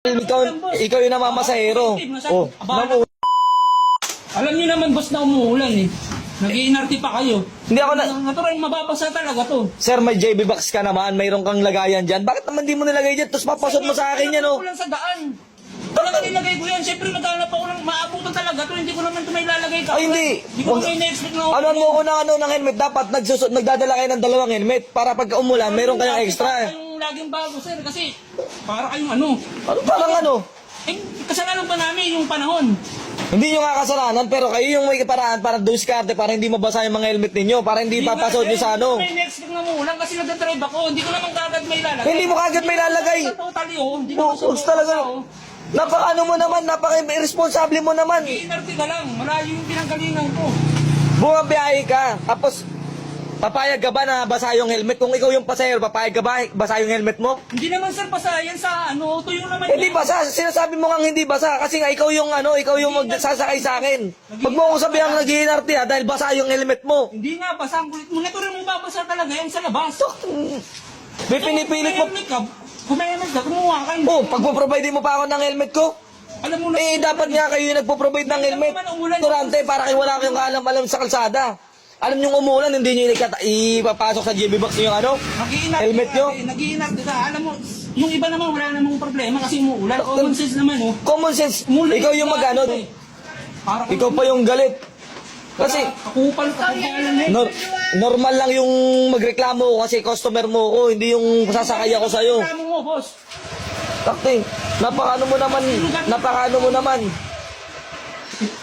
Ikaw, ikaw yung namamasahero. Oh, mamu- Alam niyo naman, boss, na umuulan eh. Nag-iinarte pa kayo. Hindi ako na... Natural, mababasa talaga to. Sir, may JB box ka naman, mayroon kang lagayan dyan. Bakit naman di mo nilagay dyan? Tapos papasot mo sa akin yan, oh. Ulan sa daan. Talaga nilagay ko yan. Siyempre, maghanap ako ng maabutan talaga to. Hindi ko naman ito may lalagay ka. Ay, hindi. Hindi ko Wag- may na-expect na Ano mo ko ng ano ng helmet? Dapat nagsusot, nagdadala kayo ng dalawang helmet para pagka umulan, meron kayong extra. eh. Laging bago, sir. Kasi, para kayong ano. Ano parang ano? Eh, kasalanan pa namin yung panahon. Hindi nyo nga kasalanan, pero kayo yung may paraan para diskarte para hindi mabasa yung mga helmet ninyo, para hindi papasot nyo sa ano. Hindi ko may na-expect na umulan kasi nagdadrive ako. Hindi ko naman kagad may lalagay. Hindi mo kagad may lalagay. Sa totally, oh. Hindi Oh, ko ups talaga. Ano mo naman, napaka irresponsible mo naman. Iinarte ka lang. Malayo yung pinanggalingan ko. Bumabiyahe ka, tapos papayag ka ba na basa yung helmet? Kung ikaw yung pasahero, papayag ka ba basa yung helmet mo? Hindi naman sir pasayan sa ano, tuyo naman Hindi basa, sinasabi mo nga hindi basa kasi nga ikaw yung ano, ikaw yung magsasakay sa akin. Pag mo ko sabihan nag-iinarte ha, dahil basa yung helmet mo. Hindi nga, basa ang kulit mo. Natural mo babasa talaga yan sa labas. May pinipilit mo. Kung may helmet ka, kung may helmet ka, kumuha ka. Oh, pag mo pa ako ng helmet ko, Alam mo na. eh dapat nga kayo yung nagpo-provide ng helmet. Turante, para kayo wala kayong kaalam-alam sa kalsada. Alam nyo umulan, hindi nyo ikat- ipapasok sa JB box yung ano? Nag-iinarte Helmet nyo? eh, Nag-iinarte ka. Alam mo, yung iba naman wala namang problema kasi umuulan. Common sense naman, oh. Common sense, Umulan ikaw yung sa- mag-ano, eh. Para ikaw pa yung galit. Kasi, Kakupal ka kapalan eh. nor- normal lang yung magreklamo kasi customer mo ko, hindi yung sasakay ako sa'yo. Reklamo mo, boss. Takting, napakaano mo naman, napakaano mo naman.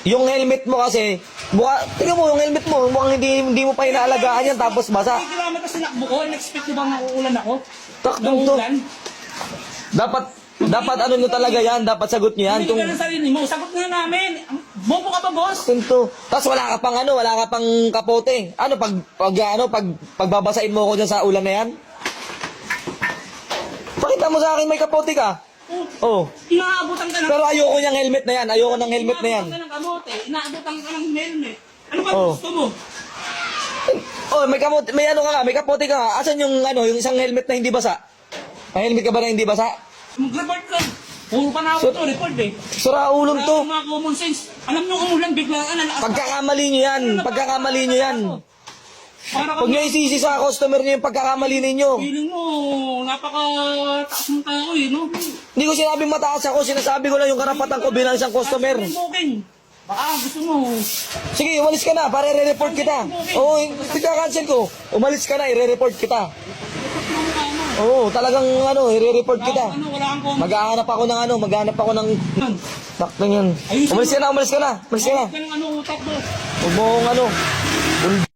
Yung helmet mo kasi, buka, tingnan mo yung helmet mo, mukhang hindi, hindi mo pa inaalagaan yan tapos basa. Hindi kilometer kasi nakbo ko. Expect ko bang uulan ako? Takdong to. Dapat, dapat ano nyo talaga yan, dapat sagot nyo yan. Hindi Kung, ka ng sarili mo. Sagot nga namin. Bobo ka ba, boss? Tinto. Tapos wala ka pang ano, wala ka pang kapote. Ano pag pag ano pag pagbabasain mo ako diyan sa ulan na yan? Pakita mo sa akin may kapote ka. Oh. Inaabutan ka ng... Pero ayoko niyang helmet na yan. Ayoko ng helmet na yan. Inaabutan ka ng kamote. Inaabutan ka ng helmet. Ano ba Oh. gusto mo? Oh, may kapote, may ano ka nga, may kapote ka nga. Asan yung ano, yung isang helmet na hindi basa? May helmet ka ba na hindi basa? Mag-report ka. Puro pa na ako So- to, report eh. Sura ulong Wala to. akong mga common sense. Alam nyo, umulan biglaan. Pagkakamali niyo yan. Pagkakamali niyo yan. Para Huwag niyo isisi sa customer niyo yung pagkakamali ninyo. Feeling mo, napaka-taas ng tao eh, no? Hindi ko sinabing mataas ako, sinasabi ko lang yung karapatan ko bilang isang customer. Booking. Baka gusto mo. Sige, umalis ka na para i-report kita. Oo, tika-cancel ko. Umalis ka na, i-report kita. Oo, talagang ano, i-report kita. Ano, wala kang common Maghahanap ako ng ano, maghahanap ako ng... sense. Takting yan. Umalis ka na, umalis ka na. Umalis ka na. Ayos ka ng ano, utak mo. Huwag mo akong ano.